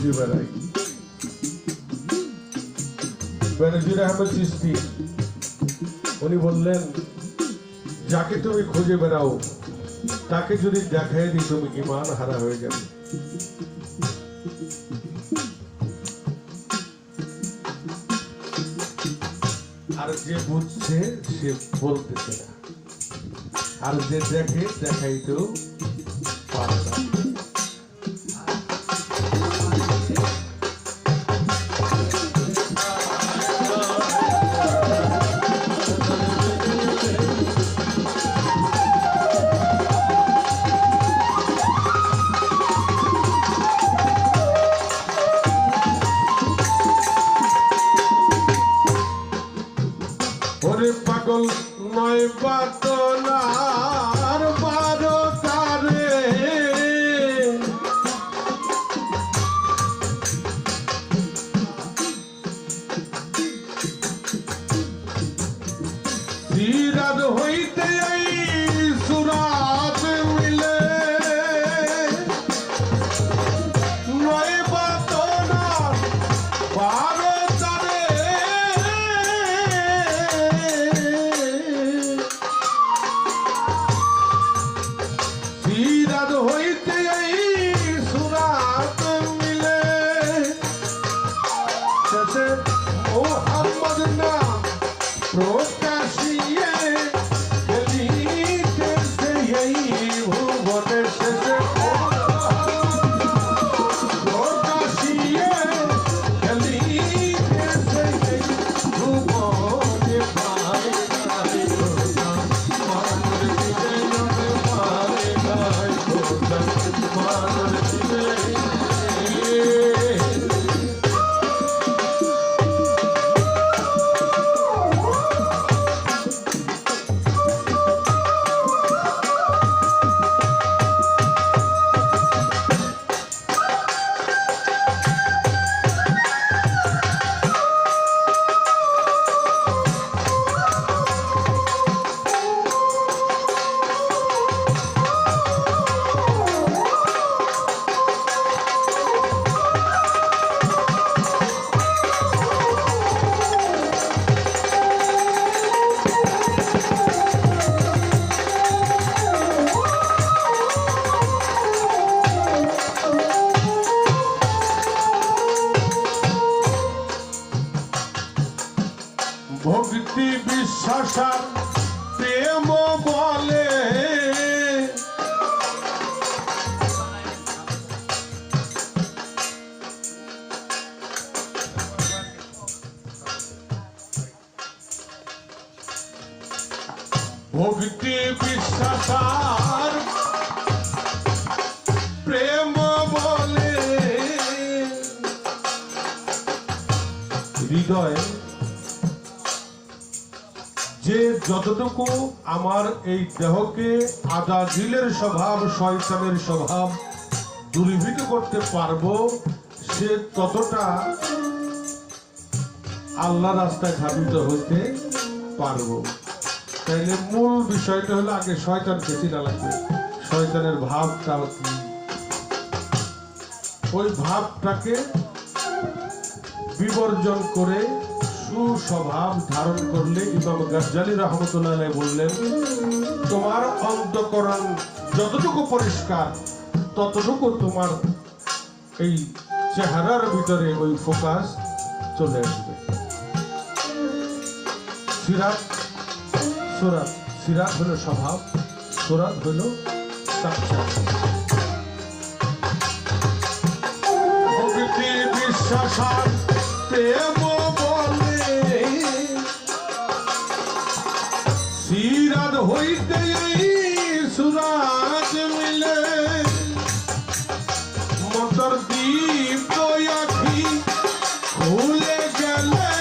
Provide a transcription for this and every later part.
খুঁজে বেড়াই বেনজির আহমেদ চিস্তি উনি বললেন, যাকে তুমি খুঁজে বেড়াও, তাকে যদি দেখাই দিই, তুমি ইমান হারা হয়ে যাবে? আর যে বুঝছে, সে বলতেছে না। আর যে দেখে, দেখাইতেও পারে না। নয় পাতলার বারো তারে সিরাজ হইতে Dios ভক্তি বিশ্বাস প্রেম বলে। ভক্তি বিশ্বাস প্রেম বলে। হৃদয় যে যতটুকু আমার এই দেহকে আদা দিলের স্বভাব, শয়তানের স্বভাব দূরীভূত করতে পারব, সে ততটা আল্লাহ রাস্তায় ধাবিত হইতে পারব। তাইলে মূল বিষয়টা হলো আগে শয়তানকে চিনা লাগবে। শয়তানের ভাবটা কি? ওই ভাবটাকে বিবর্জন করে সুস্বভাব ধারণ করলে ইমাম গাজ্জালি রহমতুল্লাহ বললেন, তোমার অন্তকরণ যতটুকু পরিষ্কার, ততটুকু তোমার এই চেহারার ভিতরে ওই ফোকাস চলে আসবে। সিরাত, সুরাত, সিরাত হলো স্বভাব, সুরাত হলো বিশ্বাস প্রেম O de Alain.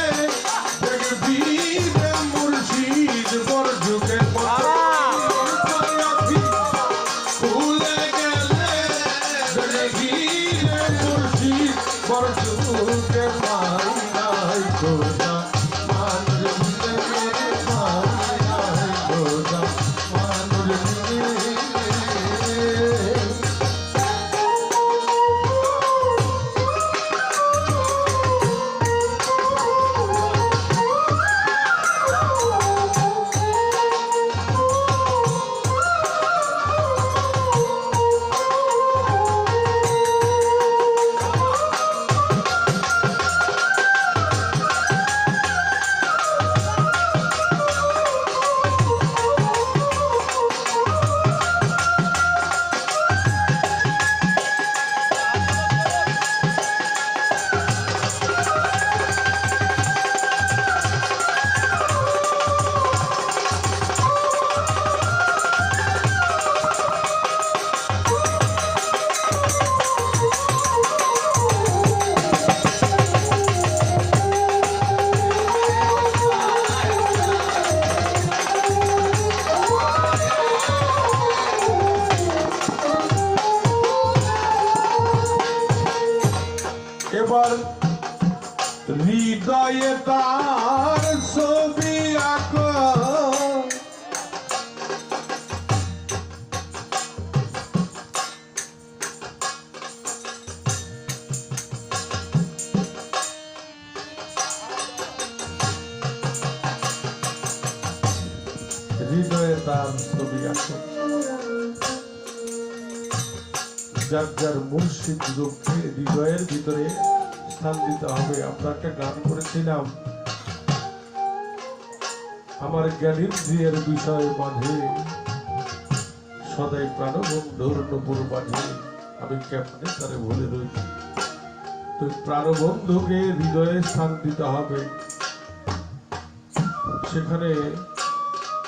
হৃদয়ে তার ছবি আঁক। হৃদয়ে তার ছবি আঁক। যার যার মুর্শিদ রূপকে হৃদয়ের ভিতরে স্থান দিতে হবে আমরা একটা গান করেছিলাম। আমার জ্ঞানেন্দ্রিয়ের বিষয় মাঝে সদাই প্রাণবন্ধুর নপুর মাঝে আমি কেমনে তারে ভুলে রয়েছি তো প্রাণবন্ধুকে হৃদয়ে স্থান দিতে হবে। সেখানে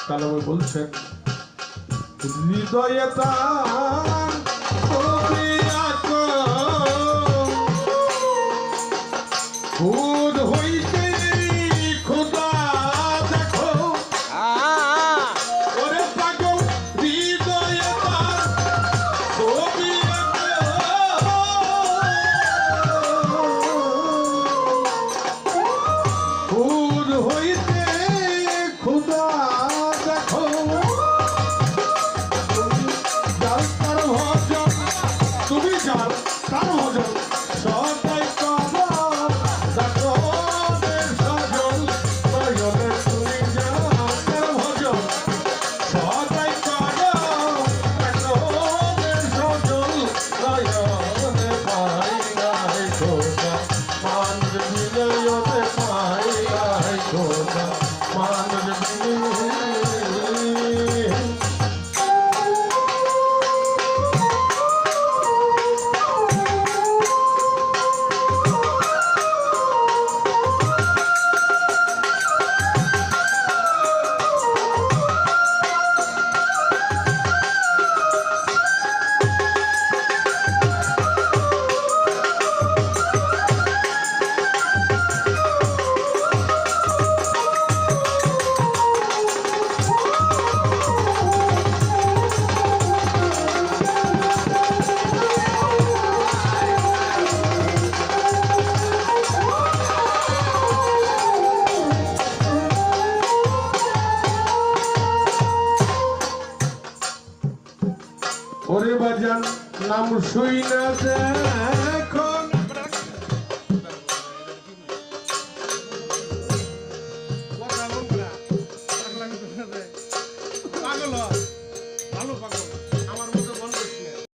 কালামে বলছেন, হৃদয়ে তার ছবি যার তার ভজন সদাই করো ওরে বাজান নাম শুই না